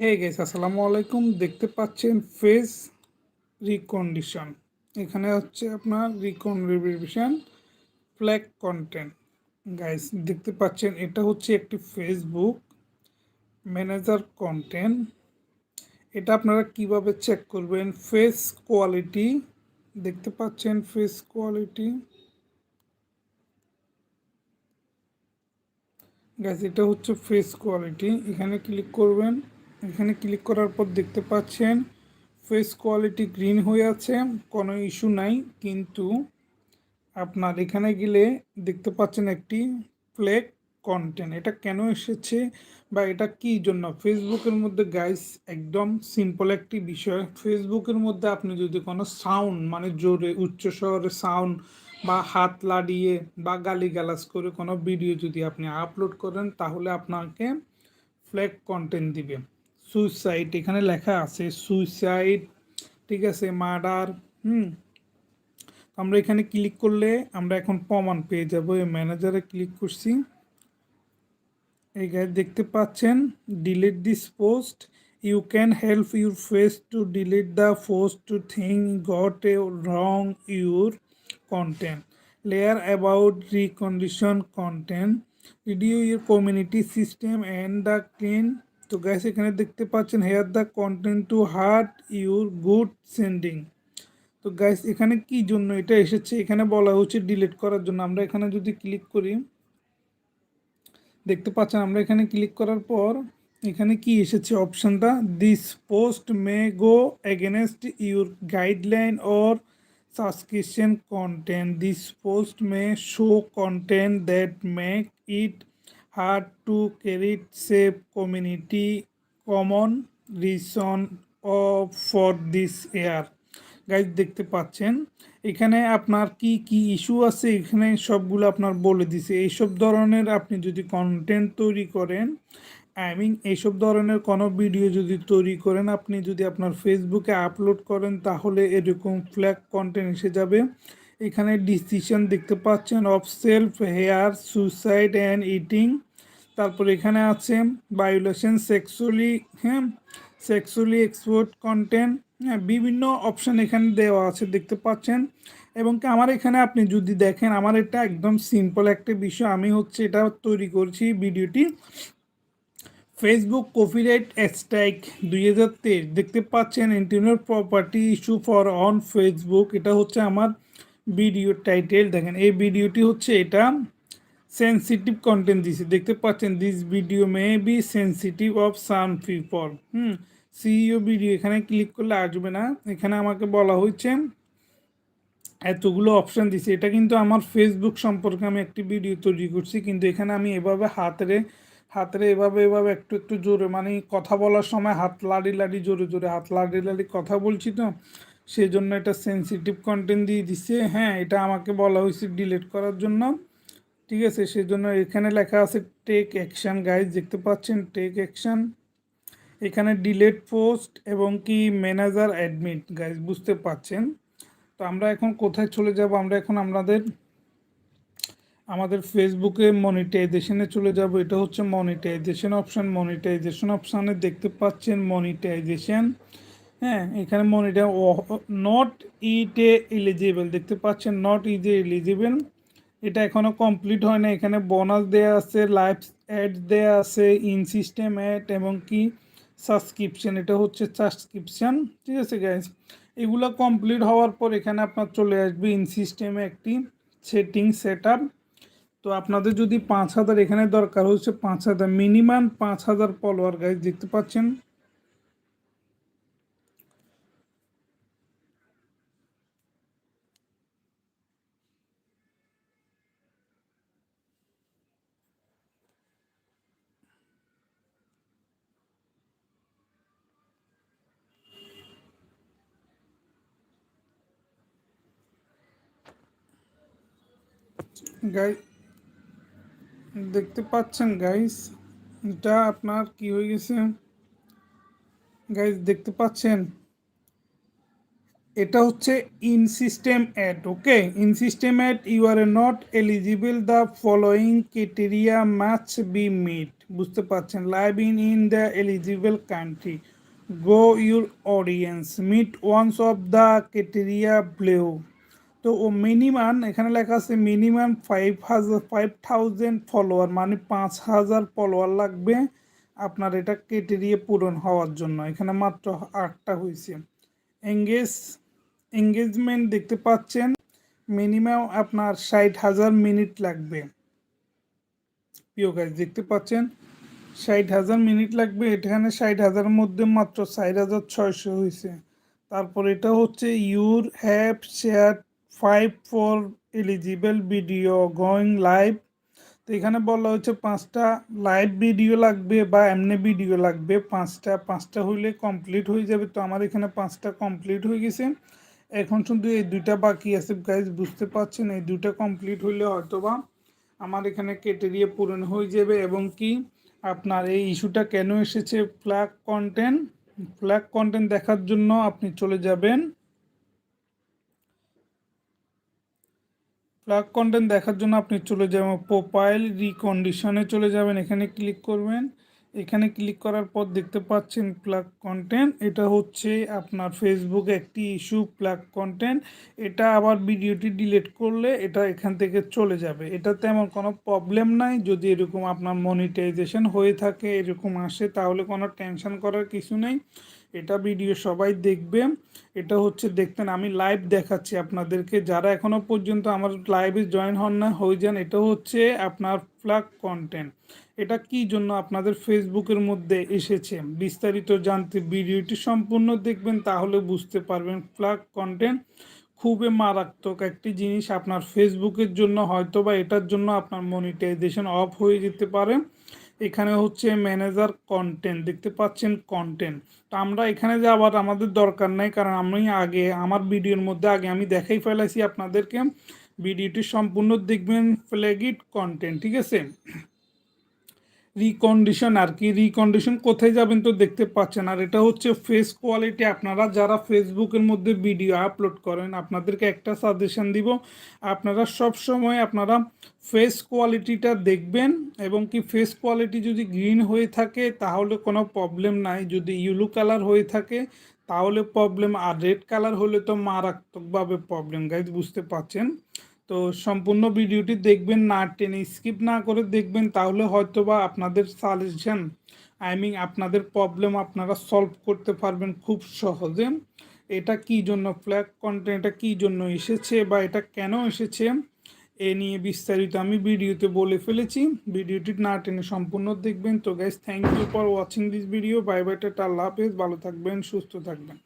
হে guess আসসালামু আলাইকুম। দেখতে পাচ্ছেন ফেস রিকন্ডিশন এখানে হচ্ছে আপনার রিকন্ডিশন ফ্ল্যাগ কন্টেন্ট গাইস দেখতে পাচ্ছেন, এটা হচ্ছে একটি ফেসবুক ম্যানেজার কন্টেন্ট এটা আপনারা কীভাবে চেক করবেন? ফেস কোয়ালিটি দেখতে পাচ্ছেন ফেস কোয়ালিটি গাইস এটা হচ্ছে ফেস কোয়ালিটি এখানে ক্লিক করবেন। এখানে ক্লিক করার পর দেখতে পাচ্ছেন ফেস কোয়ালিটি গ্রিন হয়ে আছে, কোনো ইস্যু নাই, কিন্তু আপনার এখানে গেলে দেখতে পাচ্ছেন একটি ফ্লেক কন্টেন্ট এটা কেন এসেছে বা এটা কি জন্য? ফেসবুকের মধ্যে গাইস একদম সিম্পল একটি বিষয়। ফেসবুকের মধ্যে আপনি যদি কোনো সাউন্ড মানে জোরে, উচ্চ শহরে সাউন্ড বা হাত লাড়িয়ে বা গালি গালাজ করে কোনো ভিডিও যদি আপনি আপলোড করেন, তাহলে আপনাকে ফ্ল্যাগ কন্টেন্ট দিবে। সুইসাইড, এখানে লেখা আছে সুইসাইড, ঠিক আছে, মার্ডার, হুম। আমরা এখানে ক্লিক করলে আমরা এখন প্রমাণ পেয়ে যাব, এই ম্যানেজারে ক্লিক করছি। গায়ে দেখতে পাচ্ছেন delete this post you can help your face to delete the post to think got a wrong your content layer about recondition content review your community system and the clean তো guys এখানে দেখতে পাচ্ছেন here the content to hurt your good sending তো guys এখানে কি জন্য এটা এসেছে? এখানে বলা হচ্ছে ডিলিট করার জন্য। আমরা এখানে যদি ক্লিক করি, দেখতে পাচ্ছেন, আমরা এখানে ক্লিক করার পর, এখানে কি এসেছে? অপশানটা this post may go against your guideline or subscription content this post may show content that make it hard to create safe community common reason of for this year guys দেখতে পাচ্ছেন? এখানে আপনার কি কি ইস্যু আছে? এখানে সবগুলো আপনার বলে দিছে। এইসব ধরনের আপনি যদি কন্টেন্ট তৈরি করেন আই মিন এইসব ধরনের কোনো ভিডিও যদি তৈরি করেন, আপনি যদি আপনার ফেসবুকে আপলোড করেন, তাহলে এরকম ফ্ল্যাগ কন্টেন্ট এসে যাবে। এখানে ডিসিশন দেখতে পাচ্ছেন of self here suicide and eating তারপর এখানে আছে বায়োলেশন সেক্সুয়ালি হ্যাঁ সেক্সুয়ালি এক্সপোর্ট কন্টেন্ট হ্যাঁ বিভিন্ন অপশান এখানে দেওয়া আছে, দেখতে পাচ্ছেন। এবং কি আমার এখানে আপনি যদি দেখেন, আমার এটা একদম সিম্পল একটা বিষয়। আমি হচ্ছে এটা তৈরি করছি ভিডিওটি। ফেসবুক কপিরাইট স্ট্রাইক দুই হাজার তেইশ। দেখতে পাচ্ছেন internet property issue for on Facebook এটা হচ্ছে আমার ভিডিও টাইটেল দেখেন, এই ভিডিওটি হচ্ছে এটা সেন্সিটিভ কন্টেন্ট দিছে। দেখতে পাচ্ছেন this video may be sensitive of some people hmm CEO video এখানে ক্লিক করলে আসবে না। এখানে আমাকে বলা হয়েছে এতগুলো অপশান দিছে। এটা কিন্তু আমার ফেসবুক সম্পর্কে আমি একটি ভিডিও তৈরি করছি, কিন্তু এখানে আমি এভাবে হাতরে হাতরে এভাবে এভাবে একটু একটু জোরে মানে কথা বলার সময় হাত লাড়ি লাড়ি, জোরে জোরে হাত লাড়ি লাড়ি কথা বলছি তো। সেই জন্য এটা সেন্সিটিভ কন্টেন্ট দিয়ে দিছে। হ্যাঁ এটা আমাকে বলা হয়েছে ডিলিট করার জন্য। ঠিক আছে, সেজন্য এখানে লেখা আছে টেক অ্যাকশান গাইজ দেখতে পাচ্ছেন? টেক অ্যাকশান এখানে ডিলেট পোস্ট এবং কি ম্যানেজার অ্যাডমিট গাইজ বুঝতে পাচ্ছেন? তো আমরা এখন কোথায় চলে যাব? আমরা এখন আমাদের আমাদের ফেসবুকে মনিটাইজেশনে চলে যাব। এটা হচ্ছে মনিটাইজেশন অপশান মনিটাইজেশন অপশানে দেখতে পাচ্ছেন? মনিটাইজেশন হ্যাঁ এখানে মনিটাই নট ইট এলিজিবল দেখতে পাচ্ছেন নট ইজ এলিজিবল এটা এখনও কমপ্লিট হয় না, এখানে বোনাস দেয়া আছে লাইভ অ্যাড দেয়া আছে ইন সিস্টেম অ্যাড এবং কি সাবস্ক্রিপশন এটা হচ্ছে সাবস্ক্রিপশান ঠিক আছে গ্যাস এগুলো কমপ্লিট হওয়ার পর এখানে আপনার চলে আসবে ইন সিস্টেমে একটি সেটিং সেট তো আপনাদের যদি পাঁচ হাজার এখানে দরকার হচ্ছে পাঁচ হাজার মিনিমাম পাঁচ হাজার ফলোয়ার গাইজ দেখতে পাচ্ছেন? গাই দেখতে পাচ্ছেন গাইস এটা আপনার কি হয়ে গেছে? গাইস দেখতে পাচ্ছেন? এটা হচ্ছে in system add okay in system add you are not eligible the following criteria much be meet বুঝতে পারছেন? Live in in the eligible country go your audience meet once of the criteria below তো ও minimum, এখানে লেখা আছে minimum five হাজার five thousand follower মানে পাঁচ হাজার ফলোয়ার লাগবে আপনার এটা ক্রিটেরিয়া পূরণ হওয়ার জন্য। এখানে মাত্র আটটা হয়েছে। এঙ্গেজ এঙ্গেজমেন্ট দেখতে পাচ্ছেন মিনিমাম আপনার ষাট হাজার মিনিট লাগবে। প্রিয় গাছ দেখতে পাচ্ছেন, ষাট হাজার মিনিট লাগবে, এখানে ষাট হাজারের মধ্যে মাত্র ষাট হাজার ছয়শো হয়েছে। তারপর এটা হচ্ছে your have share five four eligible video going live তো এখানে বলা হচ্ছে পাঁচটা লাইভ ভিডিও লাগবে বা এমনি ভিডিও লাগবে। পাঁচটা পাঁচটা হইলে কমপ্লিট হয়ে যাবে। তো আমার এখানে পাঁচটা কমপ্লিট হয়ে গেছে। এখন শুধু এই দুইটা বাকি আছে গাইজ বুঝতে পারছেন? এই দুইটা কমপ্লিট হইলে হয়তো বা আমার এখানে ক্যাটেরিয়া পূরণ হয়ে যাবে এবং কি আপনার এই ইস্যুটা কেন এসেছে? ফ্ল্যাগ কন্টেন্ট ফ্ল্যাগ কন্টেন্ট দেখার জন্য আপনি চলে যাবেন। ফ্ল্যাগ কন্টেন্ট দেখার জন্য আপনি চলে যাবেন প্রোফাইল রিকন্ডিশনে চলে যাবেন, এখানে ক্লিক করবেন। এখানে ক্লিক করার পর দেখতে পাচ্ছেন প্লাগ কন্টেন্ট এটা হচ্ছে আপনার ফেসবুকে একটি ইস্যু প্লাগ কন্টেন্ট এটা আবার ভিডিওটি ডিলিট করলে এটা এখান থেকে চলে যাবে। এটা তেমন কোনো প্রবলেম নাই, যদি এরকম আপনার মনিটাইজেশন হয়ে থাকে, এরকম আসে, তাহলে কোনো টেনশন করার কিছু নেই। এটা ভিডিও সবাই দেখবে। এটা হচ্ছে, দেখতেন, আমি লাইভ দেখাচ্ছি আপনাদেরকে। যারা এখনও পর্যন্ত আমার লাইভে জয়েন হন না, হয়ে যান, এটা হচ্ছে আপনার ফ্ল্যাগ কন্টেন্ট এটা কি জন্য আপনাদের ফেসবুকের মধ্যে এসেছে? বিস্তারিত জানতে ভিডিওটি সম্পূর্ণ দেখবেন, তাহলে বুঝতে পারবেন ফ্ল্যাগ কন্টেন্ট খুবই মারাত্মক একটি জিনিস। আপনার ফেসবুকের জন্য হয়তো বা এটার জন্য আপনার মনিটাইজেশন অফ হয়ে যেতে পারে। এখানে হচ্ছে ম্যানেজার কন্টেন্ট দেখতে পাচ্ছেন কন্টেন্ট তো আমরা এখানে যাওয়ার আমাদের দরকার নাই, কারণ আমি আগে, আমার ভিডিওর মধ্যে আগে আমি দেখাই ফেলাইছি আপনাদেরকে। ভিডিওটি সম্পূর্ণ দেখবেন ফ্ল্যাগিট কন্টেন্ট ঠিক আছে? রিকন্ডিশন আর কি রিকন্ডিশন কোথায় যাবেন তো দেখতে পাচ্ছেন। আর এটা হচ্ছে ফেস কোয়ালিটি আপনারা যারা ফেসবুকের মধ্যে ভিডিও আপলোড করেন, আপনাদেরকে একটা সাজেশন দিব, আপনারা সব সময় আপনারা ফেস কোয়ালিটিটা দেখবেন এবং কি ফেস কোয়ালিটি যদি গ্রিন হয়ে থাকে, তাহলে কোনো প্রবলেম নাই। যদি ইউলো কালার হয়ে থাকে, তাহলে প্রবলেম আর রেড কালার হলে তো মারাত্মকভাবে প্রবলেম গাইজ বুঝতে পারছেন তো সম্পূর্ণ ভিডিওটি দেখবেন, না টেনে স্কিপ না করে দেখবেন, তাহলে হয়তো বা আপনাদের সাজেশন আই মিন আপনাদের প্রবলেম আপনারা সলভ করতে পারবেন খুব সহজে। এটা কি জন্য ফ্ল্যাগ কন্টেন্ট এটা কী জন্য এসেছে বা এটা কেন এসেছে, এ নিয়ে বিস্তারিত আমি ভিডিওতে বলে ফেলেছি। ভিডিওটি না টেনে সম্পূর্ণ দেখবেন। তো guys thank you for watching this video bye bye tata, আল্লাহ হাফেজ। ভালো থাকবেন, সুস্থ থাকবেন।